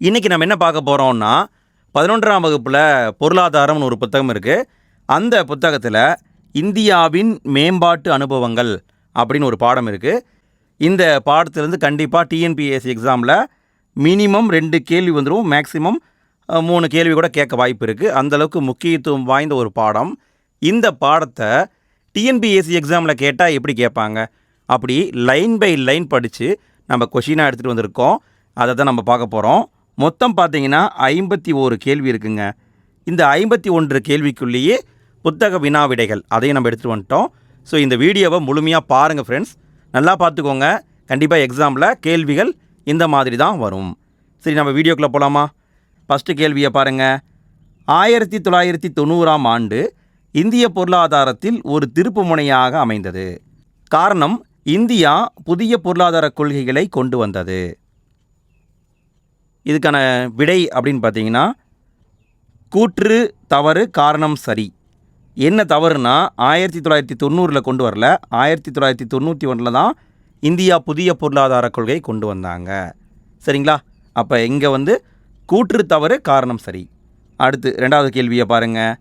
இன்றைக்கி நம்ம என்ன பார்க்க போகிறோம்னா பதினொன்றாம் வகுப்பில் பொருளாதாரம்னு ஒரு புத்தகம் இருக்குது அந்த புத்தகத்தில் இந்தியாவின் மேம்பாட்டு அனுபவங்கள் அப்படின்னு ஒரு பாடம் இருக்குது இந்த பாடத்திலேருந்து கண்டிப்பாக டிஎன்பிஎஸ்சி எக்ஸாமில் மினிமம் ரெண்டு கேள்வி வந்துடும் மேக்ஸிமம் மூணு கேள்வி கூட கேட்க வாய்ப்பு இருக்குது அந்தளவுக்கு முக்கியத்துவம் வாய்ந்த ஒரு பாடம். இந்த பாடத்தை டிஎன்பிஎஸ்சி எக்ஸாமில் கேட்டால் எப்படி கேட்பாங்க? அப்படி லைன் பை லைன் படித்து நம்ம கொஷினாக எடுத்துகிட்டு வந்திருக்கோம். அதை தான் நம்ம பார்க்க போகிறோம் மொத்தம் பார்த்தீங்கன்னா ஐம்பத்தி ஓரு கேள்வி இருக்குங்க. இந்த ஐம்பத்தி ஒன்று கேள்விக்குள்ளேயே புத்தக வினா விடைகள் அதையும் நம்ம எடுத்துகிட்டு வந்துட்டோம். ஸோ இந்த வீடியோவை முழுமையாக பாருங்கள் ஃப்ரெண்ட்ஸ் நல்லா பார்த்துக்கோங்க. கண்டிப்பாக எக்ஸாமில் கேள்விகள் இந்த மாதிரி தான் வரும். சரி நம்ம வீடியோக்குள்ளே போகலாமா ஃபஸ்ட்டு கேள்வியை பாருங்கள் ஆயிரத்தி தொள்ளாயிரத்தி தொண்ணூறாம் ஆண்டு இந்திய பொருளாதாரத்தில் ஒரு திருப்பு முனையாக அமைந்தது. காரணம் இந்தியா புதிய பொருளாதார கொள்கைகளை கொண்டு வந்தது. இதுக்கான விடை அப்படின்னு பார்த்தீங்கன்னா கூற்று தவறு காரணம் சரி. என்ன தவறுனா ஆயிரத்தி தொள்ளாயிரத்தி தொண்ணூறில் கொண்டு வரல. ஆயிரத்தி தொள்ளாயிரத்தி தொண்ணூற்றி ஒன்றில் தான் இந்தியா புதிய பொருளாதார கொள்கை கொண்டு வந்தாங்க. சரிங்களா? அப்போ இங்கே வந்து கூற்று தவறு காரணம் சரி. அடுத்து ரெண்டாவது கேள்வியை பாருங்கள்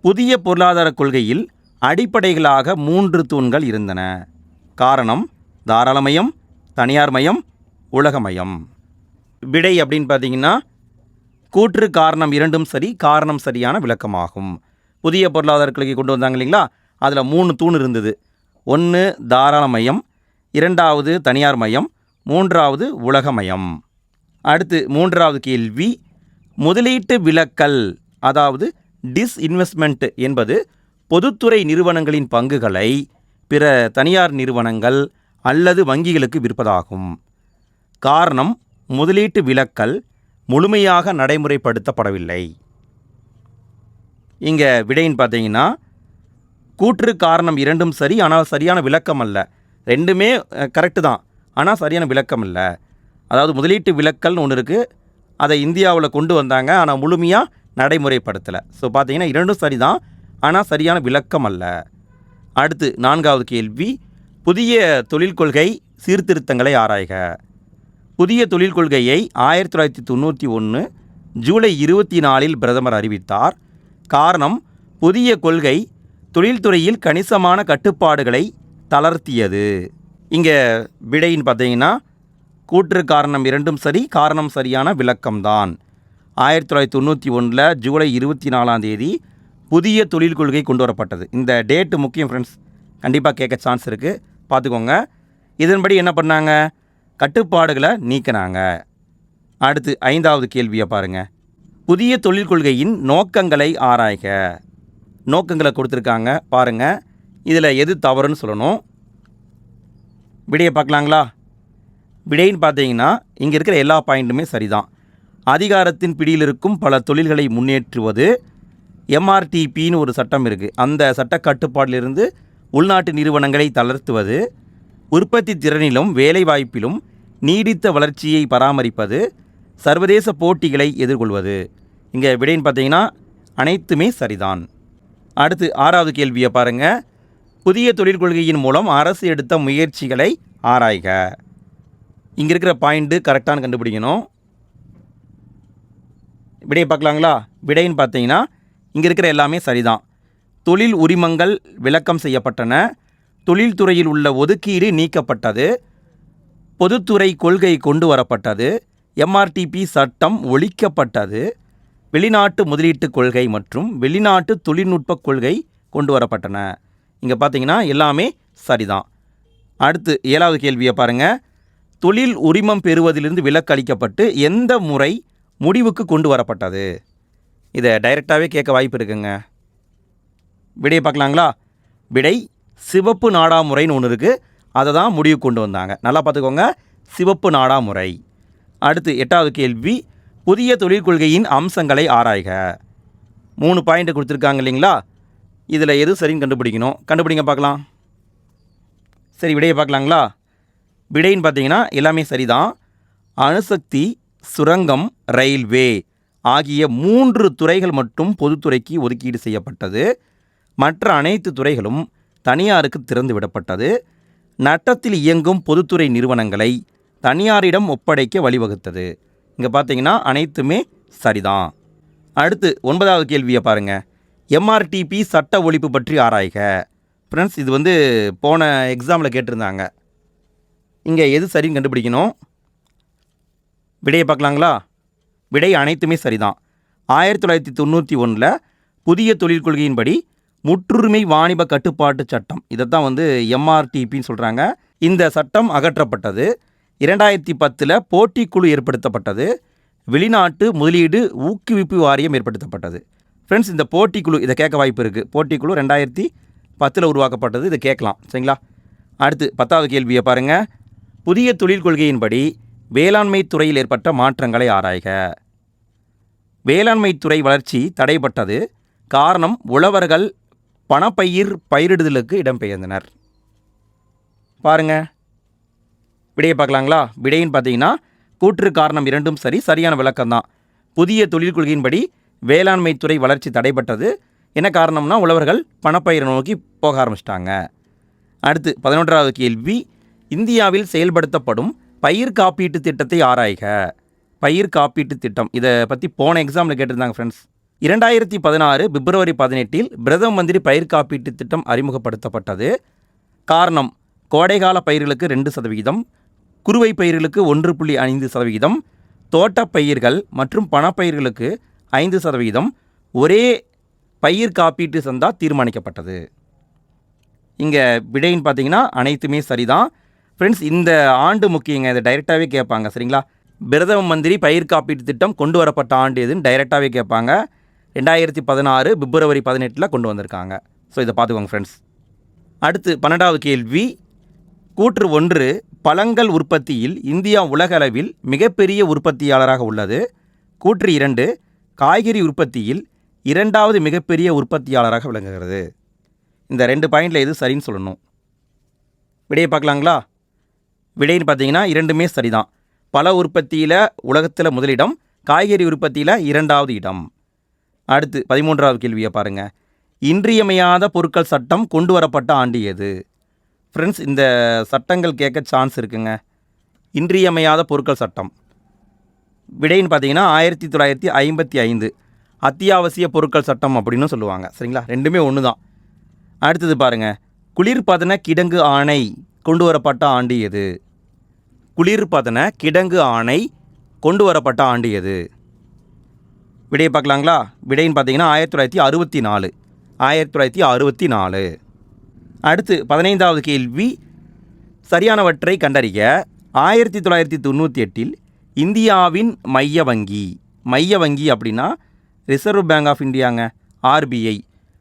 புதிய பொருளாதார கொள்கையில் அடிப்படைகளாக மூன்று தூண்கள் இருந்தன. காரணம் தாராளமயம் தனியார்மயம் உலகமயம். விடை அப்படின்னு பார்த்தீங்கன்னா கூற்று காரணம் இரண்டும் சரி காரணம் சரியான விளக்கமாகும். புதிய பொருளாதார கொள்கை கொண்டு வந்தாங்க இல்லைங்களா? அதில் மூணு தூண் இருந்தது. ஒன்று தாராள மையம். இரண்டாவது தனியார் மையம். மூன்றாவது உலகமயம் அடுத்து மூன்றாவது கேள்வி முதலீட்டு விலக்கல் அதாவது டிஸ்இன்வெஸ்ட்மெண்ட் என்பது பொதுத்துறை நிறுவனங்களின் பங்குகளை பிற தனியார் நிறுவனங்கள் அல்லது வங்கிகளுக்கு விற்பதாகும். காரணம் முதலீட்டு விலக்கல் முழுமையாக நடைமுறைப்படுத்தப்படவில்லை. இங்கே விடைன்னு பார்த்தீங்கன்னா கூற்று காரணம் இரண்டும் சரி ஆனால் சரியான விளக்கம் அல்ல. ரெண்டுமே கரெக்டு தான் ஆனால் சரியான விளக்கம் இல்லை. அதாவது முதலீட்டு விலக்கல்னு ஒன்று இருக்குது அதை இந்தியாவில் கொண்டு வந்தாங்க ஆனால் முழுமையாக நடைமுறைப்படுத்தலை. ஸோ பார்த்தீங்கன்னா இரண்டும் சரி தான் ஆனால் சரியான விளக்கம் அல்ல. அடுத்து நான்காவது கேள்வி புதிய தொழில் கொள்கை சீர்திருத்தங்களை ஆராய்க. புதிய தொழில் கொள்கையை ஆயிரத்தி தொள்ளாயிரத்தி தொண்ணூற்றி ஒன்று ஜூலை இருபத்தி நாலில் பிரதமர் அறிவித்தார். காரணம் புதிய கொள்கை தொழில்துறையில் கணிசமான கட்டுப்பாடுகளை தளர்த்தியது. இங்கே விடையின் பார்த்தீங்கன்னா கூற்று காரணம் இரண்டும் சரி காரணம் சரியான விளக்கம்தான் ஆயிரத்தி தொள்ளாயிரத்தி தொண்ணூற்றி ஒன்றில் ஜூலை இருபத்தி நாலாம் தேதி புதிய தொழில் கொள்கை கொண்டு வரப்பட்டது. இந்த டேட்டு முக்கியம் ஃப்ரெண்ட்ஸ் கண்டிப்பாக கேட்க சான்ஸ் இருக்குது பார்த்துக்கோங்க. இதன்படி என்ன பண்ணாங்க? கட்டுப்பாடுகளை நீக்கினாங்க. அடுத்து ஐந்தாவது கேள்வியை பாருங்கள் புதிய தொழில் கொள்கையின் நோக்கங்களை ஆராய்க. நோக்கங்களை கொடுத்துருக்காங்க. பாருங்கள் இதில் எது தவறுன்னு சொல்லணும். விடையை பார்க்கலாங்களா? விடைன்னு பார்த்தீங்கன்னா இங்கே இருக்கிற எல்லா பாயிண்ட்டுமே சரிதான். அதிகாரத்தின் பிடியில் இருக்கும் பல தொழில்களை முன்னேற்றுவது எம்ஆர்டிபின்னு ஒரு சட்டம் இருக்குது அந்த சட்ட கட்டுப்பாட்டிலிருந்து உள்நாட்டு நிறுவனங்களை தளர்த்துவது உற்பத்தி திறனிலும் வேலைவாய்ப்பிலும் நீடித்த வளர்ச்சியை பராமரிப்பது சர்வதேச போட்டிகளை எதிர்கொள்வது. இங்கே விடைன்னு பார்த்தீங்கன்னா அனைத்துமே சரிதான். அடுத்து ஆறாவது கேள்வியை பாருங்கள் புதிய தொழில் கொள்கையின் மூலம் அரசு எடுத்த முயற்சிகளை ஆராய்க. இங்கே இருக்கிற பாயிண்ட்டு கரெக்டான கண்டுபிடிக்கணும். விடையை பார்க்கலாங்களா? விடைன்னு பார்த்தீங்கன்னா இங்கே இருக்கிற எல்லாமே சரிதான். தொழில் உரிமங்கள் விளக்கம் செய்யப்பட்டன. தொழில்துறையில் உள்ள ஒதுக்கீடு நீக்கப்பட்டது. பொதுத்துறை கொள்கை கொண்டு வரப்பட்டது. எம்ஆர்டிபி சட்டம் ஒழிக்கப்பட்டது. வெளிநாட்டு முதலீட்டுக் கொள்கை மற்றும் வெளிநாட்டு தொழில்நுட்ப கொள்கை கொண்டு வரப்பட்டன. இங்கே பார்த்தீங்கன்னா எல்லாமே சரிதான். அடுத்து ஏழாவது கேள்வியை பாருங்கள் தொழில் உரிமம் பெறுவதிலிருந்து விலக்கு அளிக்கப்பட்டு எந்த முறை முடிவுக்கு கொண்டு வரப்பட்டது? இதை டைரெக்டாகவே கேட்க வாய்ப்பு இருக்குங்க. விடையை பார்க்கலாங்களா? விடை சிவப்பு நாடாமுறைன்னு ஒன்று இருக்குது அதை தான் முடிவு கொண்டு வந்தாங்க. நல்லா பார்த்துக்கோங்க. சிவப்பு நாடாமுறை. அடுத்து எட்டாவது கேள்வி. புதிய தொழில் கொள்கையின் அம்சங்களை ஆராய்க. மூணு பாயிண்ட் கொடுத்துருக்காங்க இல்லைங்களா? இதில் எது சரின்னு கண்டுபிடிக்கணும். கண்டுபிடிங்க பார்க்கலாம். சரி விடையை பார்க்கலாங்களா? விடைன்னு பார்த்தீங்கன்னா எல்லாமே சரிதான். அணுசக்தி சுரங்கம் ரயில்வே ஆகிய மூன்று துறைகள் மட்டும் பொதுத்துறைக்கு ஒதுக்கீடு செய்யப்பட்டது. மற்ற அனைத்து துறைகளும் தனியாருக்கு திறந்து விடப்பட்டது. நட்டத்தில் இயங்கும் பொதுத்துறை நிறுவனங்களை தனியாரிடம் ஒப்படைக்க வழிவகுத்தது. இங்கே பார்த்தீங்கன்னா அனைத்துமே சரிதான். அடுத்து ஒன்பதாவது கேள்வியை பாருங்கள் எம்ஆர்டிபி சட்ட ஒழிப்பு பற்றி ஆராய்க. ஃப்ரெண்ட்ஸ் இது வந்து போன எக்ஸாமில் கேட்டிருந்தாங்க. இங்கே எது சரின்னு கண்டுபிடிக்கணும்? விடையை பார்க்கலாங்களா? விடை அனைத்துமே சரிதான். ஆயிரத்தி தொள்ளாயிரத்தி தொண்ணூற்றி ஒன்றில் புதிய தொழில் கொள்கையின்படி முற்றுரிமை வாணிப கட்டுப்பாட்டு சட்டம். இதைத்தான் வந்து எம்ஆர்டிபின்னு சொல்கிறாங்க இந்த சட்டம் அகற்றப்பட்டது. இரண்டாயிரத்தி பத்தில் போட்டிக்குழு ஏற்படுத்தப்பட்டது. வெளிநாட்டு முதலீடு ஊக்குவிப்பு வாரியம் ஏற்படுத்தப்பட்டது. ஃப்ரெண்ட்ஸ் இந்த போட்டிக்குழு இதை கேட்க வாய்ப்பு இருக்குது போட்டிக்குழு ரெண்டாயிரத்தி பத்தில் உருவாக்கப்பட்டது. இதை கேட்கலாம். சரிங்களா? அடுத்து பத்தாவது கேள்வியை பாருங்கள் புதிய தொழில் கொள்கையின்படி வேளாண்மை துறையில் ஏற்பட்ட மாற்றங்களை ஆராய்க. வேளாண்மை துறை வளர்ச்சி தடைப்பட்டது காரணம் உழவர்கள் பணப்பயிர் பயிரிடுதலுக்கு இடம்பெயர்ந்தனர். பாருங்க. விடையை பார்க்கலாங்களா? விடைன்னு பார்த்தீங்கன்னா கூற்று காரணம் இரண்டும் சரி சரியான விளக்கம்தான். புதிய தொழில் கொள்கையின்படி வேளாண்மை துறை வளர்ச்சி தடைபட்டது. என்ன காரணம்னா உழவர்கள் பணப்பயிரை நோக்கி போக ஆரம்பிச்சிட்டாங்க. அடுத்து பதினொன்றாவது கேள்வி. இந்தியாவில் செயல்படுத்தப்படும் பயிர் காப்பீட்டு திட்டத்தை ஆராய்க. பயிர் காப்பீட்டு திட்டம். இதை பற்றி போன எக்ஸாமில் கேட்டிருந்தாங்க ஃப்ரெண்ட்ஸ் இரண்டாயிரத்தி பதினாறு பிப்ரவரி பதினெட்டில் பிரதம மந்திரி பயிர் காப்பீட்டு திட்டம் அறிமுகப்படுத்தப்பட்டது. காரணம் கோடைகால பயிர்களுக்கு ரெண்டு சதவிகிதம் குறுவை பயிர்களுக்கு ஒன்று புள்ளி ஐந்து சதவிகிதம் தோட்டப் பயிர்கள் மற்றும் பணப்பயிர்களுக்கு ஐந்து சதவிகிதம் ஒரே பயிர் காப்பீட்டு சந்தா தீர்மானிக்கப்பட்டது. இங்கே விடைன்னு பார்த்தீங்கன்னா அனைத்துமே சரிதான். ஃப்ரெண்ட்ஸ் இந்த ஆண்டு முக்கியங்க இதை டைரெக்டாகவே கேட்பாங்க சரிங்களா? பிரதம மந்திரி பயிர் காப்பீட்டு திட்டம் கொண்டு வரப்பட்ட ஆண்டு எதுன்னு டைரெக்டாகவே கேட்பாங்க. ரெண்டாயிரத்தி பதினாறு பிப்ரவரி பதினெட்டில் கொண்டு வந்திருக்காங்க. ஸோ இதை பார்த்துக்கோங்க ஃப்ரெண்ட்ஸ் அடுத்து பன்னெண்டாவது கேள்வி. கூற்று ஒன்று பழங்கள் உற்பத்தியில் இந்தியா உலகளவில் மிகப்பெரிய உற்பத்தியாளராக உள்ளது. கூற்று இரண்டு காய்கறி உற்பத்தியில் இரண்டாவது மிகப்பெரிய உற்பத்தியாளராக விளங்குகிறது. இந்த ரெண்டு பாயிண்டில் எது சரின்னு சொல்லணும். விடையை பார்க்கலாங்களா? விடைன்னு பார்த்தீங்கன்னா இரண்டுமே சரிதான். பல உற்பத்தியில் உலகத்தில் முதலிடம் காய்கறி உற்பத்தியில் இரண்டாவது இடம். அடுத்து பதிமூன்றாவது கேள்வியை பாருங்கள் இன்றியமையாத பொருட்கள் சட்டம் கொண்டு வரப்பட்ட ஆண்டு எது? ஃப்ரெண்ட்ஸ் இந்த சட்டங்கள் கேட்க சான்ஸ் இருக்குங்க. இன்றியமையாத பொருட்கள் சட்டம். விடைன்னு பார்த்தீங்கன்னா ஆயிரத்தி தொள்ளாயிரத்தி ஐம்பத்தி ஐந்து. அத்தியாவசிய பொருட்கள் சட்டம் அப்படின்னு சொல்லுவாங்க. சரிங்களா? ரெண்டுமே ஒன்று தான் அடுத்தது பாருங்கள் குளிர்பதன கிடங்கு ஆணை கொண்டு வரப்பட்ட ஆண்டு எது? குளிர்பதன கிடங்கு ஆணை கொண்டு வரப்பட்ட ஆண்டு எது? விடையை பார்க்கலாங்களா? விடைன்னு பார்த்தீங்கன்னா ஆயிரத்தி தொள்ளாயிரத்தி அறுபத்தி நாலு. ஆயிரத்தி தொள்ளாயிரத்தி அறுபத்தி நாலு. அடுத்து பதினைந்தாவது கேள்வி. சரியானவற்றை கண்டறிய ஆயிரத்தி தொள்ளாயிரத்தி தொண்ணூற்றி எட்டில் இந்தியாவின் மைய வங்கி. மைய வங்கி அப்படின்னா ரிசர்வ் பேங்க் ஆஃப் இந்தியாங்க ஆர்பிஐ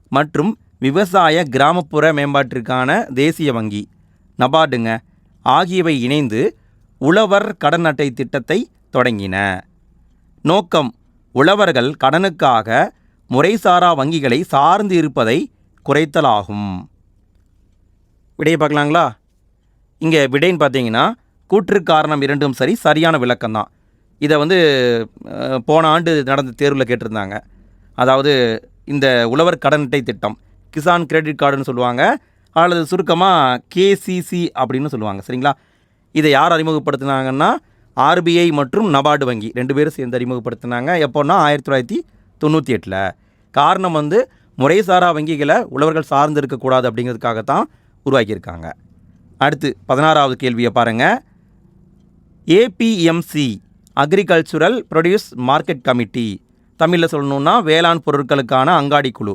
மற்றும் விவசாய கிராமப்புற மேம்பாட்டிற்கான தேசிய வங்கி. நபார்டுங்க. ஆகியவை இணைந்து உழவர் கடன் அட்டை திட்டத்தை தொடங்கின. நோக்கம் உழவர்கள் கடனுக்காக முறைசாரா வங்கிகளை சார்ந்து இருப்பதை குறைத்தலாகும். விடையை பார்க்கலாங்களா? இங்கே விடைன்னு பார்த்தீங்கன்னா கூற்று காரணம் இரண்டும் சரி சரியான விளக்கம் தான். இதை வந்து போன ஆண்டு நடந்த தேர்வில் கேட்டிருந்தாங்க. அதாவது இந்த உழவர் கடன் அட்டை திட்டம் கிசான் கிரெடிட் கார்டுன்னு சொல்லுவாங்க அல்லது சுருக்கமாக கேசிசி அப்படின்னு சொல்லுவாங்க சரிங்களா? இதை யார் அறிமுகப்படுத்தினாங்கன்னா ஆர்பிஐ மற்றும் நபார்டு வங்கி ரெண்டு பேரும் சேர்ந்து அறிமுகப்படுத்தினாங்க. எப்போன்னா ஆயிரத்தி தொள்ளாயிரத்தி தொண்ணூற்றி எட்டில். காரணம் வந்து முறைசாரா வங்கிகளை உழவர்கள் சார்ந்து இருக்கக்கூடாது அப்படிங்கிறதுக்காகத்தான் உருவாக்கியிருக்காங்க. அடுத்து பதினாறாவது கேள்வியை பாருங்கள் APMC agricultural produce market committee தமிழில் சொல்லணுன்னா வேளாண் பொருட்களுக்கான அங்காடி குழு.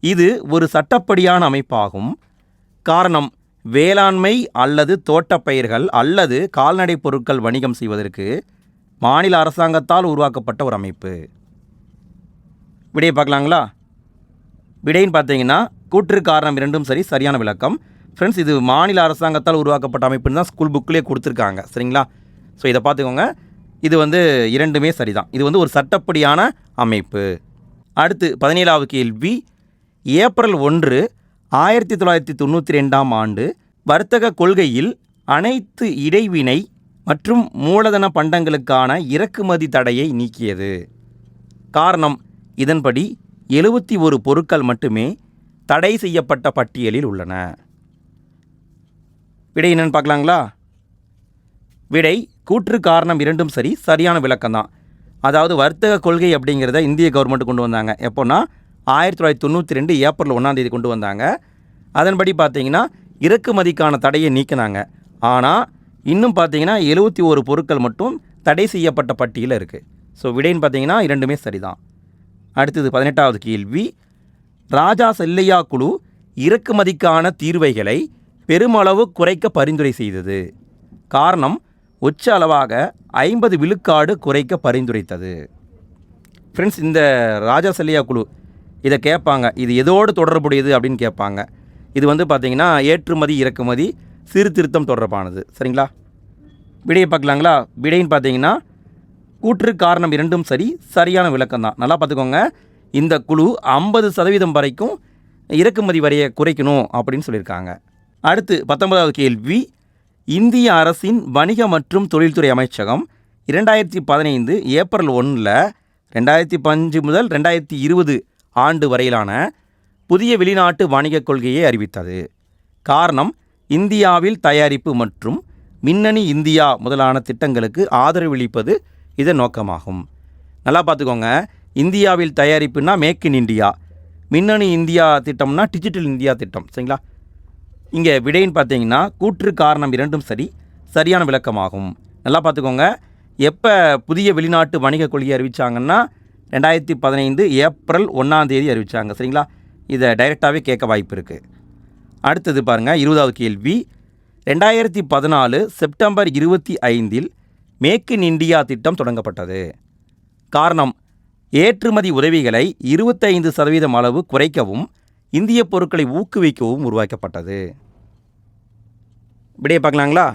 இது ஒரு சட்டப்படியான அமைப்பாகும். காரணம் வேளாண்மை அல்லது தோட்டப்பயிர்கள் அல்லது கால்நடை பொருட்கள் வணிகம் செய்வதற்கு மாநில அரசாங்கத்தால் உருவாக்கப்பட்ட ஒரு அமைப்பு. விடையை பார்க்கலாங்களா? விடைன்னு பார்த்தீங்கன்னா கூற்று காரணம் இரண்டும் சரி சரியான விளக்கம். ஃப்ரெண்ட்ஸ் இது மாநில அரசாங்கத்தால் உருவாக்கப்பட்ட அமைப்புன்னு தான் ஸ்கூல் புக்லேயே கொடுத்துருக்காங்க. சரிங்களா? ஸோ இதை பார்த்துக்கோங்க. இது வந்து இரண்டுமே சரிதான். இது வந்து ஒரு சட்டப்படியான அமைப்பு. அடுத்து பதினேழாவது கேள்வி. ஏப்ரல் ஒன்று ஆயிரத்தி தொள்ளாயிரத்தி தொண்ணூற்றி ரெண்டாம் ஆண்டு வர்த்தக கொள்கையில் அனைத்து இடைவினை மற்றும் மூலதன பண்டங்களுக்கான இறக்குமதி தடையை நீக்கியது. காரணம் இதன்படி எழுபத்தி ஒரு பொருட்கள் மட்டுமே தடை செய்யப்பட்ட பட்டியலில் உள்ளன. விடை என்னன்னு பார்க்கலாங்களா? விடை கூற்று காரணம் இரண்டும் சரி சரியான விளக்கம் தான் அதாவது வர்த்தக கொள்கை அப்படிங்கிறத இந்திய கவர்மெண்ட் கொண்டு வந்தாங்க. எப்போன்னா ஆயிரத்தி தொள்ளாயிரத்தி தொண்ணூற்றி ரெண்டு ஏப்ரல் ஒன்றாம் தேதி கொண்டு வந்தாங்க. அதன்படி பார்த்தீங்கன்னா இறக்குமதிக்கான தடையை நீக்கினாங்க. ஆனால் இன்னும் பார்த்தீங்கன்னா எழுபத்தி ஒரு பொருட்கள் மட்டும் தடை செய்யப்பட்ட பட்டியலில் இருக்குது ஸோ விடைன்னு பார்த்தீங்கன்னா இரண்டுமே சரிதான். அடுத்தது பதினெட்டாவது கேள்வி. ராஜா செல்லையா குழு இறக்குமதிக்கான தீர்வைகளை பெருமளவு குறைக்க பரிந்துரை செய்தது. காரணம் உச்ச அளவாக ஐம்பது விழுக்காடு குறைக்க பரிந்துரைத்தது. ஃப்ரெண்ட்ஸ் இந்த ராஜா செல்லையா குழு இதை கேட்பாங்க. இது எதோடு தொடர்புடையது அப்படின்னு கேட்பாங்க. இது வந்து பார்த்திங்கன்னா ஏற்றுமதி இறக்குமதி சீர்திருத்தம் தொடர்பானது. சரிங்களா? விடையை பார்க்கலாங்களா? விடைன்னு பார்த்தீங்கன்னா கூற்று காரணம் இரண்டும் சரி சரியான விளக்கம் தான். நல்லா பார்த்துக்கோங்க. இந்த குழு ஐம்பது சதவீதம் வரைக்கும் இறக்குமதி வரியை குறைக்கணும் அப்படின்னு சொல்லியிருக்காங்க. அடுத்து பத்தொன்பதாவது கேள்வி. இந்திய அரசின் வணிக மற்றும் தொழில்துறை அமைச்சகம் இரண்டாயிரத்தி பதினைந்து ஏப்ரல் ஒன்றில் ரெண்டாயிரத்தி பஞ்சு முதல் ரெண்டாயிரத்தி இருபது ஆண்டு வரையிலான புதிய வெளிநாட்டு வணிகக் கொள்கையை அறிவித்தது. காரணம் இந்தியாவில் தயாரிப்பு மற்றும் மின்னணு இந்தியா முதலான திட்டங்களுக்கு ஆதரவளிப்பது இதன் நோக்கமாகும். நல்லா பார்த்துக்கோங்க. இந்தியாவில் தயாரிப்புனா மேக் இன் இந்தியா மின்னணு இந்தியா திட்டம்னா டிஜிட்டல் இந்தியா திட்டம். சரிங்களா? இங்கே விடைன்னு பார்த்தீங்கன்னா கூற்று காரணம் இரண்டும் சரி சரியான விளக்கமாகும். நல்லா பார்த்துக்கோங்க. எப்போ புதிய வெளிநாட்டு வணிக கொள்கையை அறிவிச்சாங்கன்னா ரெண்டாயிரத்தி பதினைந்து ஏப்ரல் ஒன்றாம் தேதி அறிவித்தாங்க சரிங்களா? இதை டைரெக்டாகவே கேட்க வாய்ப்பு இருக்குது அடுத்தது பாருங்கள் இருபதாவது கேள்வி. ரெண்டாயிரத்தி பதினாலு செப்டம்பர் இருபத்தி ஐந்தில் மேக் இன் இண்டியா திட்டம் தொடங்கப்பட்டது. காரணம் ஏற்றுமதி உதவிகளை இருபத்தைந்து சதவீதம் அளவு குறைக்கவும் இந்திய பொருட்களை ஊக்குவிக்கவும் உருவாக்கப்பட்டது. விடையை பார்க்கலாங்களா?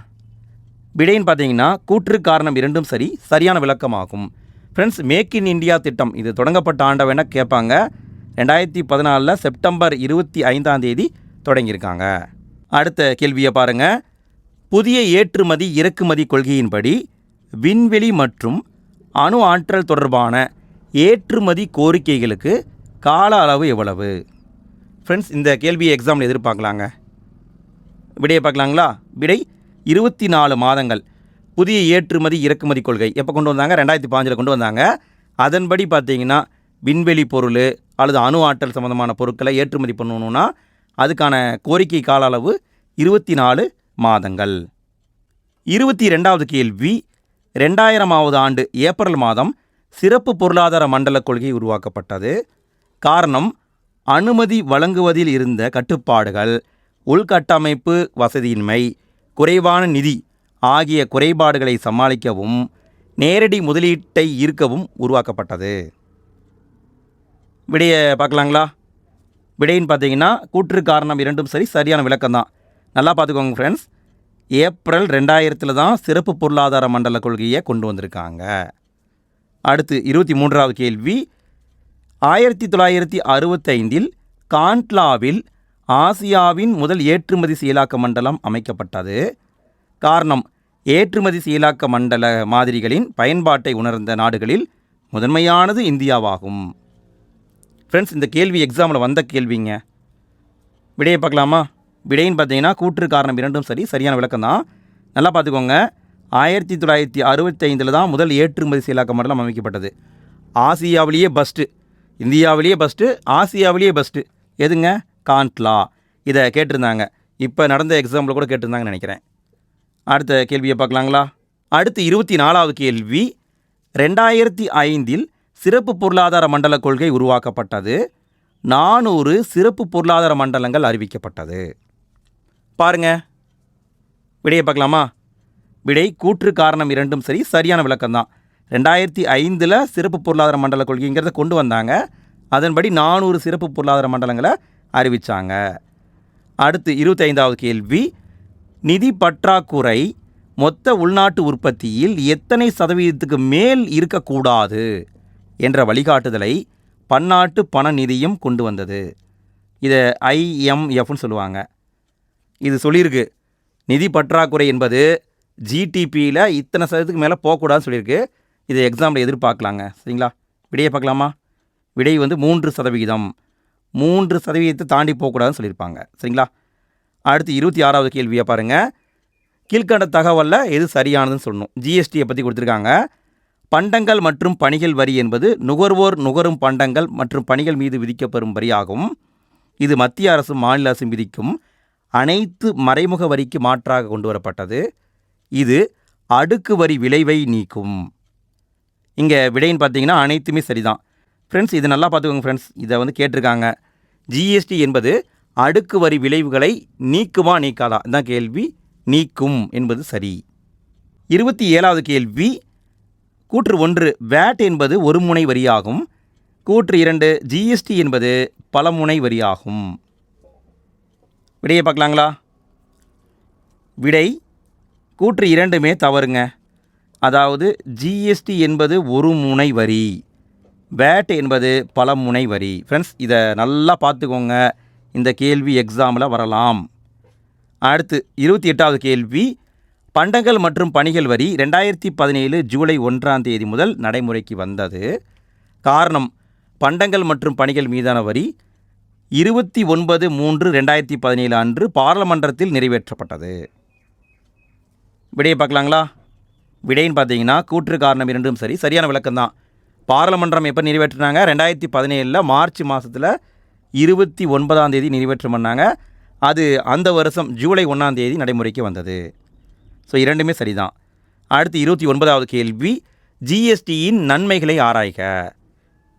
விடைன்னு பார்த்தீங்கன்னா கூற்று காரணம் இரண்டும் சரி சரியான விளக்கமாகும். ஃப்ரெண்ட்ஸ் மேக் இன் இந்தியா திட்டம். இது தொடங்கப்பட்ட ஆண்டை வேணால் கேட்பாங்க? ரெண்டாயிரத்தி பதினாலில் செப்டம்பர் இருபத்தி ஐந்தாம் தேதி தொடங்கியிருக்காங்க. அடுத்த கேள்வியை பாருங்கள் புதிய ஏற்றுமதி இறக்குமதி கொள்கையின்படி விண்வெளி மற்றும் அணு ஆற்றல் தொடர்பான ஏற்றுமதி கோரிக்கைகளுக்கு கால அளவு எவ்வளவு? ஃப்ரெண்ட்ஸ் இந்த கேள்வியை எக்ஸாமில் எதிர்பார்க்கலாங்க. விடையை பார்க்கலாங்களா? விடை இருபத்தி நாலு மாதங்கள். புதிய ஏற்றுமதி இறக்குமதி கொள்கை. எப்போ கொண்டு வந்தாங்க? ரெண்டாயிரத்தி பாஞ்சில் கொண்டு வந்தாங்க. அதன்படி பார்த்தீங்கன்னா விண்வெளி பொருள் அல்லது அணு ஆற்றல் சம்மந்தமான பொருட்களை ஏற்றுமதி பண்ணணுன்னா அதுக்கான கோரிக்கை கால அளவு இருபத்தி நாலு மாதங்கள். இருபத்தி ரெண்டாவது கேள்வி ரெண்டாயிரமாவது ஆண்டு ஏப்ரல் மாதம் சிறப்பு பொருளாதார மண்டல கொள்கை உருவாக்கப்பட்டது. காரணம் அனுமதி வழங்குவதில் இருந்த கட்டுப்பாடுகள் உள்கட்டமைப்பு வசதியின்மை குறைவான நிதி ஆகிய குறைபாடுகளை சமாளிக்கவும் நேரடி முதலீட்டை ஈர்க்கவும் உருவாக்கப்பட்டது. விடையை பார்க்கலாங்களா? விடைன்னு பார்த்தீங்கன்னா கூற்று காரணம் இரண்டும் சரி சரியான விளக்கம் தான். நல்லா பார்த்துக்கோங்க ஃப்ரெண்ட்ஸ் ஏப்ரல் ரெண்டாயிரத்தில் தான் சிறப்பு பொருளாதார மண்டல கொள்கையை கொண்டு வந்திருக்காங்க. அடுத்து இருபத்தி மூன்றாவது கேள்வி. ஆயிரத்தி தொள்ளாயிரத்தி அறுபத்தைந்தில் காண்ட்லாவில் ஆசியாவின் முதல் ஏற்றுமதி செயலாக்க மண்டலம் அமைக்கப்பட்டது. காரணம் ஏற்றுமதி செயலாக்க மண்டல மாதிரிகளின் பயன்பாட்டை உணர்ந்த நாடுகளில் முதன்மையானது இந்தியாவாகும். ஃப்ரெண்ட்ஸ் இந்த கேள்வி எக்ஸாமில் வந்த கேள்விங்க. விடையை பார்க்கலாமா? விடைன்னு பார்த்தீங்கன்னா கூற்று காரணம் இரண்டும் சரி சரியான விளக்கம் தான். நல்லா பார்த்துக்கோங்க. ஆயிரத்தி தொள்ளாயிரத்தி அறுபத்தைந்தில் தான் முதல் ஏற்றுமதி செயலாக்க மண்டலம் அமைக்கப்பட்டது. ஆசியாவிலேயே பஸ்ட்டு இந்தியாவிலேயே பஸ்ட்டு ஆசியாவிலேயே பஸ்ட்டு எதுங்க? காண்ட்லா இதை கேட்டிருந்தாங்க. இப்போ நடந்த எக்ஸாம்பிள் கூட கேட்டிருந்தாங்கன்னு நினைக்கிறேன். அடுத்த கேள்வியை பார்க்கலாங்களா? அடுத்து இருபத்தி நாலாவது கேள்வி. ரெண்டாயிரத்தி ஐந்தில் சிறப்பு பொருளாதார மண்டல கொள்கை உருவாக்கப்பட்டது. நானூறு சிறப்பு பொருளாதார மண்டலங்கள் அறிவிக்கப்பட்டது. பாருங்க. விடையை பார்க்கலாமா? விடை கூற்று காரணம் இரண்டும் சரி சரியான விளக்கம் தான். ரெண்டாயிரத்தி ஐந்தில் சிறப்பு பொருளாதார மண்டல கொள்கைங்கிறத கொண்டு வந்தாங்க. அதன்படி நானூறு சிறப்பு பொருளாதார மண்டலங்களை அறிவித்தாங்க அடுத்து இருபத்தைந்தாவது கேள்வி. நிதி பற்றாக்குறை மொத்த உள்நாட்டு உற்பத்தியில் எத்தனை சதவீதத்துக்கு மேல் இருக்கக்கூடாது என்ற வழிகாட்டுதலை பன்னாட்டு பண நிதியம் கொண்டு வந்தது. இதை ஐஎம்எஃப்னு சொல்லுவாங்க. இது சொல்லியிருக்கு. நிதி பற்றாக்குறை என்பது ஜிடிபியில் இத்தனை சதவீதத்துக்கு மேலே போகக்கூடாதுன்னு சொல்லியிருக்கு. இதை எக்ஸாமில் எதிர்பார்க்கலாங்க. சரிங்களா? விடையை பார்க்கலாமா? விடை வந்து மூன்று சதவிகிதம் மூன்று சதவீதத்தை தாண்டி போகக்கூடாதுன்னு சொல்லியிருப்பாங்க. சரிங்களா? அடுத்து இருபத்தி ஆறாவது கேள்வியை பாருங்கள் கீழ்க்கண்ட தகவலில் எது சரியானதுன்னு சொல்லணும். ஜிஎஸ்டியை பற்றி கொடுத்துருக்காங்க. பண்டங்கள் மற்றும் பணிகள் வரி என்பது நுகர்வோர் நுகரும் பண்டங்கள் மற்றும் பணிகள் மீது விதிக்கப்பெறும் வரியாகும். இது மத்திய அரசும் மாநில அரசும் விதிக்கும் அனைத்து மறைமுக வரிக்கு மாற்றாக கொண்டு வரப்பட்டது. இது அடுக்கு வரி விளைவை நீக்கும். இங்கே விடைன்னு பார்த்தீங்கன்னா அனைத்துமே சரிதான். ஃப்ரெண்ட்ஸ் இது நல்லா பார்த்துக்கோங்க ஃப்ரெண்ட்ஸ் இதை வந்து கேட்டிருக்காங்க. ஜிஎஸ்டி என்பது அடுக்கு வரி விளைவுகளை நீக்குமா நீக்காதா? இதுதான் கேள்வி. நீக்கும் என்பது சரி. இருபத்தி ஏழாவது கேள்வி. கூற்று ஒன்று வேட் என்பது ஒரு முனை வரியாகும். கூற்று இரண்டு ஜிஎஸ்டி என்பது பல முனை வரியாகும். விடையை பார்க்கலாங்களா? விடை கூற்று இரண்டுமே தவறுங்க. அதாவது ஜிஎஸ்டி என்பது ஒரு முனை வரி. வேட் என்பது பல முனை வரி. ஃப்ரெண்ட்ஸ் இதை நல்லா பார்த்துக்கோங்க. இந்த கேள்வி எக்ஸாமில் வரலாம். அடுத்து இருபத்தி எட்டாவது கேள்வி. பண்டங்கள் மற்றும் பணிகள் வரி ரெண்டாயிரத்தி பதினேழு ஜூலை ஒன்றாம் தேதி முதல் நடைமுறைக்கு வந்தது. காரணம் பண்டங்கள் மற்றும் பணிகள் மீதான வரி இருபத்தி ஒன்பது மூன்று ரெண்டாயிரத்தி பதினேழு அன்று பாராளுமன்றத்தில் நிறைவேற்றப்பட்டது. விடையை பார்க்கலாங்களா? விடைன்னு பார்த்தீங்கன்னா கூற்று காரணம் இரண்டும் சரி சரியான விளக்கம் தான் பாராளுமன்றம் எப்போ நிறைவேற்றினாங்க? ரெண்டாயிரத்தி பதினேழில் மார்ச் மாதத்தில் இருபத்தி ஒன்பதாம் தேதி நிறைவேற்றம் பண்ணாங்க அது அந்த வருஷம் ஜூலை ஒன்றாம் தேதி நடைமுறைக்கு வந்தது. ஸோ இரண்டுமே சரிதான். அடுத்து இருபத்தி ஒன்பதாவது கேள்வி. ஜிஎஸ்டியின் நன்மைகளை ஆராய்க.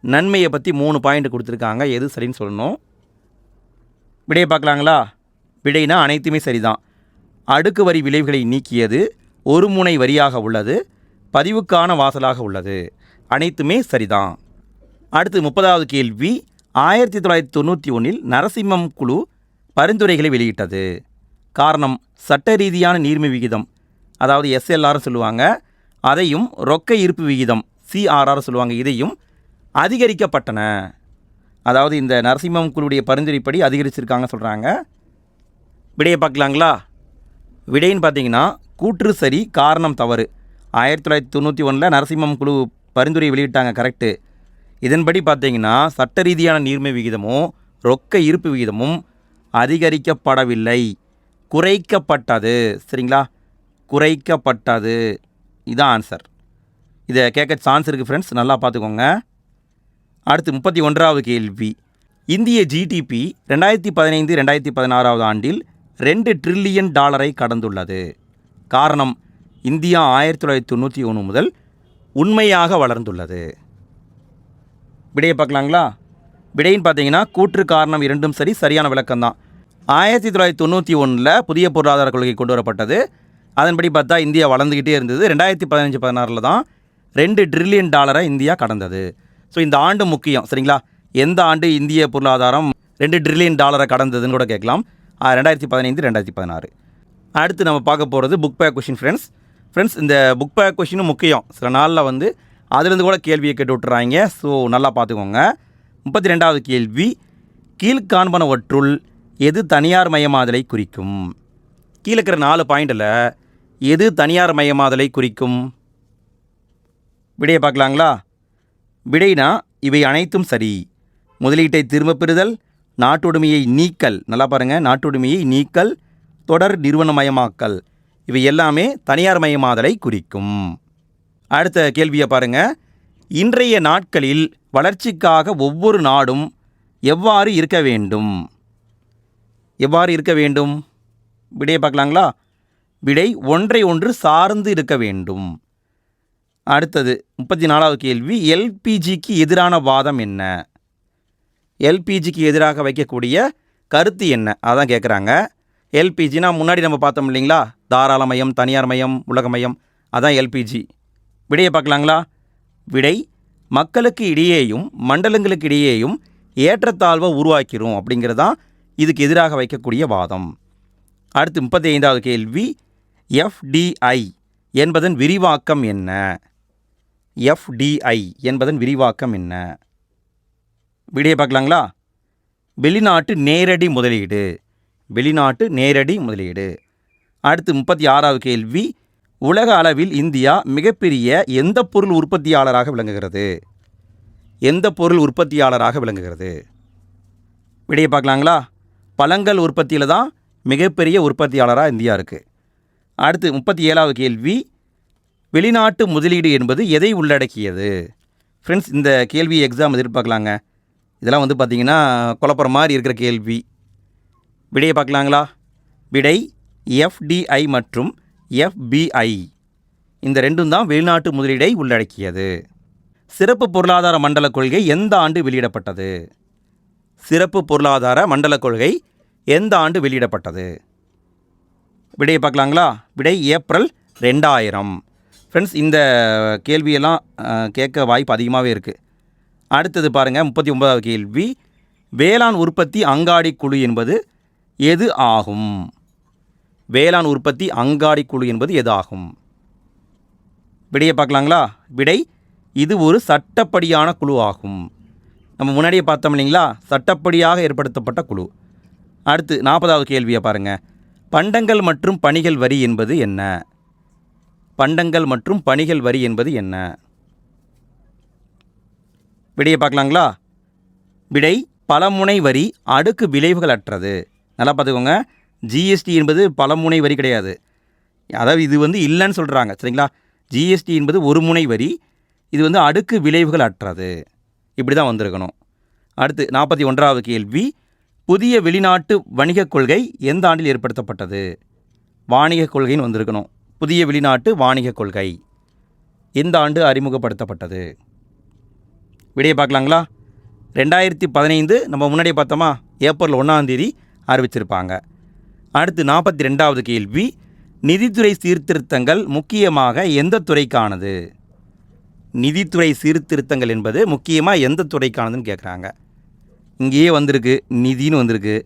நன்மையை பற்றி மூணு பாயிண்ட் கொடுத்துருக்காங்க. எது சரின்னு சொல்லணும். விடையை பார்க்கலாங்களா? விடைனா அனைத்துமே சரிதான். அடுக்கு வரி விளைவுகளை நீக்கியது ஒரு முனை வரியாக உள்ளது பதிவுக்கான வாசலாக உள்ளது. அனைத்துமே சரிதான். அடுத்து முப்பதாவது கேள்வி. ஆயிரத்தி தொள்ளாயிரத்தி தொண்ணூற்றி ஒன்றில் நரசிம்மம் குழு பரிந்துரைகளை வெளியிட்டது. காரணம் சட்ட ரீதியான நீர்மை விகிதம். அதாவது எஸ்எல்ஆர் சொல்லுவாங்க. அதையும் ரொக்க இருப்பு விகிதம் சிஆர்ஆர் சொல்லுவாங்க. இதையும் அதிகரிக்கப்பட்டன. அதாவது இந்த நரசிம்மம் குழுவுடைய பரிந்துரைப்படி அதிகரிச்சிருக்காங்க சொல்கிறாங்க விடையை பார்க்கலாங்களா? விடைன்னு பார்த்தீங்கன்னா கூற்று சரி காரணம் தவறு. ஆயிரத்தி தொள்ளாயிரத்தி தொண்ணூற்றி ஒன்றில் நரசிம்மம் குழு பரிந்துரை வெளியிட்டாங்க கரெக்டு இதன்படி பார்த்தீங்கன்னா சட்ட ரீதியான நீர்மை விகிதமும் ரொக்க இருப்பு விகிதமும் அதிகரிக்கப்படவில்லை. குறைக்கப்பட்டது. சரிங்களா? குறைக்கப்பட்டது. இதான் ஆன்சர் இதை கேட்க சான்ஸ் இருக்குது ஃப்ரெண்ட்ஸ் நல்லா பார்த்துக்கோங்க. அடுத்து முப்பத்தி ஒன்றாவது கேள்வி. இந்திய ஜிடிபி ரெண்டாயிரத்தி பதினைந்து ரெண்டாயிரத்தி பதினாறாவது ஆண்டில் ரெண்டு ட்ரில்லியன் டாலரை கடந்துள்ளது. காரணம் இந்தியா ஆயிரத்தி தொள்ளாயிரத்தி தொண்ணூற்றி ஒன்று முதல் உண்மையாக வளர்ந்துள்ளது. விடையை பார்க்கலாங்களா? விடைன்னு பார்த்தீங்கன்னா கூற்று காரணம் இரண்டும் சரி சரியான விளக்கம் தான் ஆயிரத்தி தொள்ளாயிரத்தி தொண்ணூற்றி ஒன்றில் புதிய பொருளாதார கொள்கை கொண்டு வரப்பட்டது. அதன்படி பார்த்தா இந்தியா வளர்ந்துக்கிட்டே இருந்தது. ரெண்டாயிரத்தி பதினஞ்சு பதினாறில் தான் ரெண்டு ட்ரில்லியன் டாலரை இந்தியா கடந்தது. ஸோ இந்த ஆண்டு முக்கியம் சரிங்களா? எந்த ஆண்டு இந்திய பொருளாதாரம் ரெண்டு ட்ரில்லியன் டாலரை கடந்ததுன்னு கூட கேட்கலாம். ரெண்டாயிரத்தி பதினைந்து ரெண்டாயிரத்தி பதினாறு. அடுத்து நம்ம பார்க்க போகிறது book back question friends friends இந்த புக் பேக் கொஷினும் முக்கியம். சில நாளில் வந்து அதுலேருந்து கூட கேள்வியை கேட்டு விட்டுறாங்க. ஸோ நல்லா பார்த்துக்கோங்க. முப்பத்தி ரெண்டாவது கேள்வி. கீழ்காண்பனவற்றுள் எது தனியார் மயமாதலை குறிக்கும்? கீழே இருக்கிற நாலு பாயிண்டில் எது தனியார் மயமாதலை குறிக்கும்? விடையை பார்க்கலாங்களா? விடைனா இவை அனைத்தும் சரி. முதலீட்டை திரும்பப் பெறுதல் நாட்டுடைமையை நீக்கல். நல்லா பாருங்கள் நாட்டுடைமையை நீக்கல் தொடர் நிறுவனமயமாக்கல். இவை எல்லாமே தனியார் மயமாதலை குறிக்கும். அடுத்த கேள்வியை பாருங்க. இன்றைய நாட்களில் வளர்ச்சிக்காக ஒவ்வொரு நாடும் எவ்வாறு இருக்க வேண்டும்? எவ்வாறு இருக்க வேண்டும்? விடையை பார்க்கலாங்களா? விடை ஒன்றை ஒன்று சார்ந்து இருக்க வேண்டும். அடுத்தது முப்பத்தி நாலாவது கேள்வி எல்பிஜிக்கு எதிரான வாதம் என்ன? எல்பிஜிக்கு எதிராக வைக்கக்கூடிய கருத்து என்ன? அதான் கேட்குறாங்க எல்பிஜினா முன்னாடி நம்ம பார்த்தோம் இல்லைங்களா? தாராளமயம் தனியார் மயம் உலகமயம் அதான் எல்பிஜி. விடையை பார்க்கலாங்களா? விடை மக்களுக்கு இடையேயும் மண்டலங்களுக்கு இடையேயும் ஏற்றத்தாழ்வை உருவாக்கிறோம் அப்படிங்கிறது தான் இதுக்கு எதிராக வைக்கக்கூடிய வாதம். அடுத்து முப்பத்தி ஐந்தாவது கேள்வி எஃப்டிஐ என்பதன் விரிவாக்கம் என்ன? எஃப்டிஐ என்பதன் விரிவாக்கம் என்ன? விடையை பார்க்கலாங்களா? வெளிநாட்டு நேரடி முதலீடு. வெளிநாட்டு நேரடி முதலீடு. அடுத்து முப்பத்தி ஆறாவது கேள்வி உலக அளவில் இந்தியா மிகப்பெரிய எந்த பொருள் உற்பத்தியாளராக விளங்குகிறது? எந்த பொருள் உற்பத்தியாளராக விளங்குகிறது? விடையை பார்க்கலாங்களா? பழங்கள் உற்பத்தியில் தான் மிகப்பெரிய உற்பத்தியாளராக இந்தியா இருக்குது அடுத்து முப்பத்தி ஏழாவது கேள்வி. வெளிநாட்டு முதலீடு என்பது எதை உள்ளடக்கியது? ஃப்ரெண்ட்ஸ் இந்த கேள்வி எக்ஸாம் எதிர்பார்க்கலாங்க. இதெல்லாம் வந்து பார்த்திங்கன்னா குழப்பற மாதிரி இருக்கிற கேள்வி. விடையை பார்க்கலாங்களா? விடை எஃப்டிஐ மற்றும் எஃபிஐ இந்த ரெண்டும் தான் வெளிநாட்டு முதலீடை உள்ளடக்கியது. சிறப்பு பொருளாதார மண்டல கொள்கை எந்த ஆண்டு வெளியிடப்பட்டது? சிறப்பு பொருளாதார மண்டல கொள்கை எந்த ஆண்டு வெளியிடப்பட்டது? விடையை பார்க்கலாங்களா? விடை ஏப்ரல் ரெண்டாயிரம். ஃப்ரெண்ட்ஸ் இந்த கேள்வியெல்லாம் கேட்க வாய்ப்பு அதிகமாகவே இருக்குது அடுத்தது பாருங்கள் முப்பத்தி ஒன்பதாவது கேள்வி. வேளாண் உற்பத்தி அங்காடி குழு என்பது எது ஆகும்? வேளாண் உற்பத்தி அங்காடி குழு என்பது எதாகும்? விடையை பார்க்கலாங்களா? விடை இது ஒரு சட்டப்படியான குழு ஆகும். நம்ம முன்னாடியே பார்த்தோம் இல்லைங்களா? சட்டப்படியாக ஏற்படுத்தப்பட்ட குழு. அடுத்து நாற்பதாவது கேள்வியை பாருங்கள் பண்டங்கள் மற்றும் பணிகள் வரி என்பது என்ன? பண்டங்கள் மற்றும் பணிகள் வரி என்பது என்ன? விடையை பார்க்கலாங்களா? விடை பலமுனை வரி அடுக்கு விளைவுகள் அற்றது நல்லா பார்த்துக்கோங்க. ஜிஎஸ்டி என்பது பலமுனை வரி கிடையாது. அதாவது இது வந்து இல்லைன்னு சொல்கிறாங்க சரிங்களா? ஜிஎஸ்டி என்பது ஒரு முனை வரி இது வந்து அடுக்கு விளைவுகள் அற்றது. இப்படி தான் வந்திருக்கணும். அடுத்து நாற்பத்தி ஒன்றாவது கேள்வி புதிய வெளிநாட்டு வணிகக் கொள்கை எந்த ஆண்டில் ஏற்படுத்தப்பட்டது? வாணிகக் கொள்கைன்னு வந்திருக்கணும். புதிய வெளிநாட்டு வாணிகக் கொள்கை எந்த ஆண்டு அறிமுகப்படுத்தப்பட்டது? விடையை பார்க்கலாங்களா? ரெண்டாயிரத்தி பதினைந்து நம்ம முன்னாடியே பார்த்தோமா? ஏப்ரல் ஒன்றாம் தேதி அறிவிச்சிருப்பாங்க. அடுத்து நாற்பத்தி ரெண்டாவது கேள்வி. நிதித்துறை சீர்திருத்தங்கள் முக்கியமாக எந்த துறைக்கானது? நிதித்துறை சீர்திருத்தங்கள் என்பது முக்கியமாக எந்த துறைக்கானதுன்னு கேட்குறாங்க இங்கேயே வந்திருக்கு நிதின்னு வந்திருக்கு.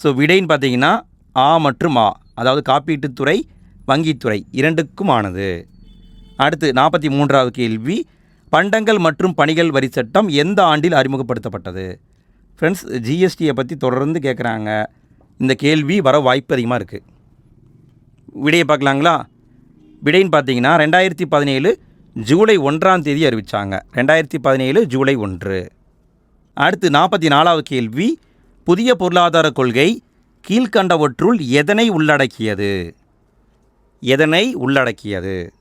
ஸோ விடைன்னு பார்த்தீங்கன்னா ஆ மற்றும் ஆ அதாவது காப்பீட்டுத்துறை வங்கித்துறை இரண்டுக்குமானது. அடுத்து நாற்பத்தி மூன்றாவது கேள்வி. பண்டங்கள் மற்றும் பணிகள் வரி சட்டம் எந்த ஆண்டில் அறிமுகப்படுத்தப்பட்டது? ஃப்ரெண்ட்ஸ் ஜிஎஸ்டியை பற்றி தொடர்ந்து கேட்குறாங்க இந்த கேள்வி வர வாய்ப்பு அதிகமாக இருக்குது விடையை பார்க்கலாங்களா? விடைன்னு பார்த்தீங்கன்னா ரெண்டாயிரத்தி பதினேழு ஜூலை ஒன்றாம் தேதி அறிவித்தாங்க ரெண்டாயிரத்தி பதினேழு ஜூலை ஒன்று. அடுத்து நாற்பத்தி நாலாவது கேள்வி புதிய பொருளாதார கொள்கை கீழ்கண்டவற்றுள் எதனை உள்ளடக்கியது? எதனை உள்ளடக்கியது?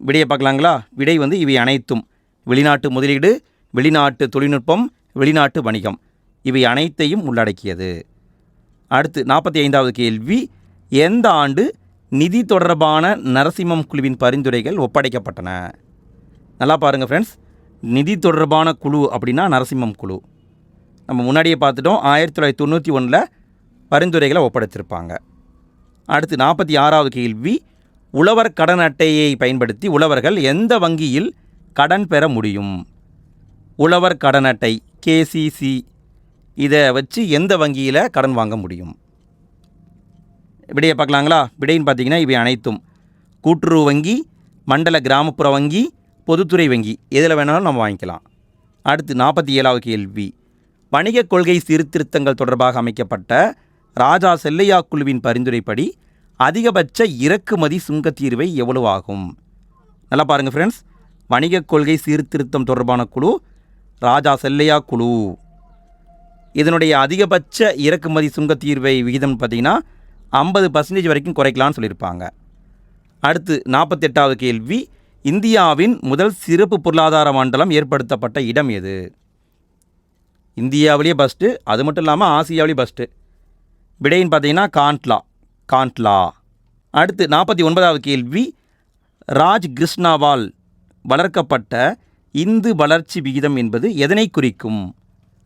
விடையை பார்க்கலாங்களா? விடை வந்து இவை அனைத்தும். வெளிநாட்டு முதலீடு வெளிநாட்டு தொழில்நுட்பம் வெளிநாட்டு வணிகம். இவை அனைத்தையும் உள்ளடக்கியது. அடுத்து நாற்பத்தி ஐந்தாவது கேள்வி. எந்த ஆண்டு நிதி தொடர்பான நரசிம்மம் குழுவின் பரிந்துரைகள் ஒப்படைக்கப்பட்டன? நல்லா பாருங்கள் ஃப்ரெண்ட்ஸ் நிதி தொடர்பான குழு அப்படின்னா நரசிம்மம் குழு. நம்ம முன்னாடியே பார்த்துட்டோம். ஆயிரத்தி தொள்ளாயிரத்தி தொண்ணூற்றி ஒன்றில் பரிந்துரைகளை ஒப்படைத்திருப்பாங்க. அடுத்து நாற்பத்தி ஆறாவது கேள்வி. உழவர் கடன் அட்டையை பயன்படுத்தி உழவர்கள் எந்த வங்கியில் கடன் பெற முடியும்? உழவர் கடன் அட்டை கேசிசி இதை வச்சு எந்த வங்கியில் கடன் வாங்க முடியும்? விடையை பார்க்கலாங்களா? விடைன்னு பார்த்தீங்கன்னா இவை அனைத்தும். கூட்டுறவு வங்கி மண்டல கிராமப்புற வங்கி பொதுத்துறை வங்கி. எதில் வேணாலும் நம்ம வாங்கிக்கலாம். அடுத்து நாற்பத்தி ஏழாவது கேள்வி. வணிகக் கொள்கை சீர்திருத்தங்கள் தொடர்பாக அமைக்கப்பட்ட ராஜா செல்லையா குழுவின் பரிந்துரைப்படி அதிகபட்ச இறக்குமதி சுங்க தீர்வை எவ்வளவு ஆகும்? நல்லா பாருங்கள் ஃப்ரெண்ட்ஸ் வணிகக் கொள்கை சீர்திருத்தம் தொடர்பான குழு ராஜா செல்லையா குழு. இதனுடைய அதிகபட்ச இறக்குமதி சுங்கத் தீர்வை விகிதம் பார்த்தீங்கன்னா ஐம்பது பர்சன்டேஜ் வரைக்கும் குறைக்கலாம்னு சொல்லியிருப்பாங்க. அடுத்து நாற்பத்தெட்டாவது கேள்வி இந்தியாவின் முதல் சிறப்பு பொருளாதார மண்டலம் ஏற்படுத்தப்பட்ட இடம் எது? இந்தியாவிலேயே பஸ்ட்டு அது மட்டும் இல்லாமல் ஆசியாவிலேயே பஸ்ட்டு விடைன்னு பார்த்தீங்கன்னா காண்ட்லா காண்ட்லா அடுத்து நாற்பத்தி ஒன்பதாவது கேள்வி ராஜ் கிருஷ்ணாவால் வளர்க்கப்பட்ட இந்து வளர்ச்சி விகிதம் என்பது எதனை குறிக்கும்?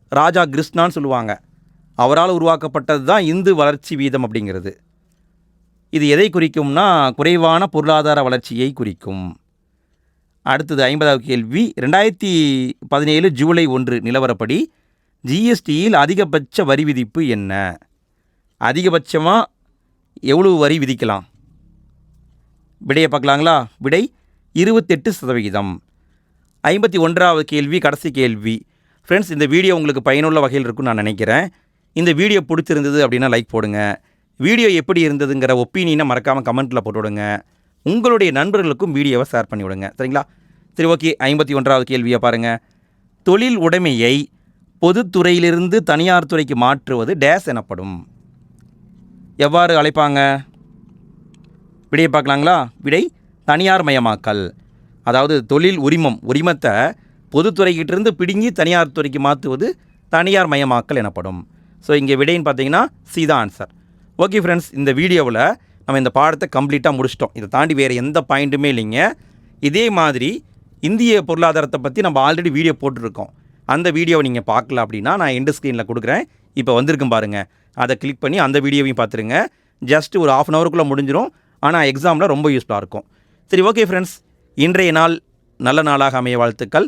ராஜா கிருஷ்ணான்னு சொல்லுவாங்க. அவரால் உருவாக்கப்பட்டது தான் இந்து வளர்ச்சி வீதம் அப்படிங்கிறது. இது எதை குறிக்கும்னா குறைவான பொருளாதார வளர்ச்சியை குறிக்கும். அடுத்தது ஐம்பதாவது கேள்வி. ரெண்டாயிரத்தி பதினேழு ஜூலை ஒன்று நிலவரப்படி ஜிஎஸ்டியில் அதிகபட்ச வரி விதிப்பு என்ன? அதிகபட்சமாக எவ்வளவு வரி விதிக்கலாம்? விடையை பார்க்கலாங்களா? விடை இருபத்தெட்டு சதவிகிதம். ஐம்பத்தி ஒன்றாவது கேள்வி கடைசி கேள்வி. ஃப்ரெண்ட்ஸ் இந்த வீடியோ உங்களுக்கு பயனுள்ள வகையில் இருக்கும்னு நான் நினைக்கிறேன். இந்த வீடியோ பிடிச்சிருந்தது அப்படின்னா லைக் போடுங்க. வீடியோ எப்படி இருந்ததுங்கிற ஒப்பீனியனை மறக்காமல் கமெண்ட்டில் போட்டு விடுங்க. உங்களுடைய நண்பர்களுக்கும் வீடியோவை ஷேர் பண்ணி விடுங்க. சரிங்களா? சரி ஓகே ஐம்பத்தி ஒன்றாவது கேள்வியை பாருங்கள் தொழில் உடைமையை பொதுத்துறையிலிருந்து தனியார் துறைக்கு மாற்றுவது டேஸ் எனப்படும். எவ்வாறு அழைப்பாங்க? விடையை பார்க்கலாங்களா? விடை தனியார் மயமாக்கல் அதாவது தொழில் உரிமம் உரிமத்தை பொதுத்துறைக்கிட்டிருந்து பிடுங்கி தனியார் துறைக்கு மாற்றுவது தனியார் மயமாக்கல் எனப்படும். ஸோ இங்கே விடைன்னு பார்த்தீங்கன்னா சீதா ஆன்சர் ஓகே ஃப்ரெண்ட்ஸ் இந்த வீடியோவில் நம்ம இந்த பாடத்தை கம்ப்ளீட்டாக முடிச்சிட்டோம். இதை தாண்டி வேறு எந்த பாயிண்ட்டுமே இல்லைங்க. இதே மாதிரி இந்திய பொருளாதாரத்தை பற்றி நம்ம ஆல்ரெடி வீடியோ போட்டிருக்கோம். அந்த வீடியோவை நீங்கள் பார்க்கல அப்படின்னா நான் எண்டு ஸ்க்ரீனில் கொடுக்குறேன். இப்போ வந்திருக்கும் பாருங்கள் அதை கிளிக் பண்ணி அந்த வீடியோவையும் பார்த்துருங்க. ஜஸ்ட் ஒரு ஆஃப் அன் ஹவருக்குள்ளே முடிஞ்சிடும் ஆனால் எக்ஸாமில் ரொம்ப யூஸ்ஃபுல்லாக இருக்கும். சரி ஓகே ஃப்ரெண்ட்ஸ் இன்றைய நாள் நல்ல நாளாக அமைய வாழ்த்துக்கள்.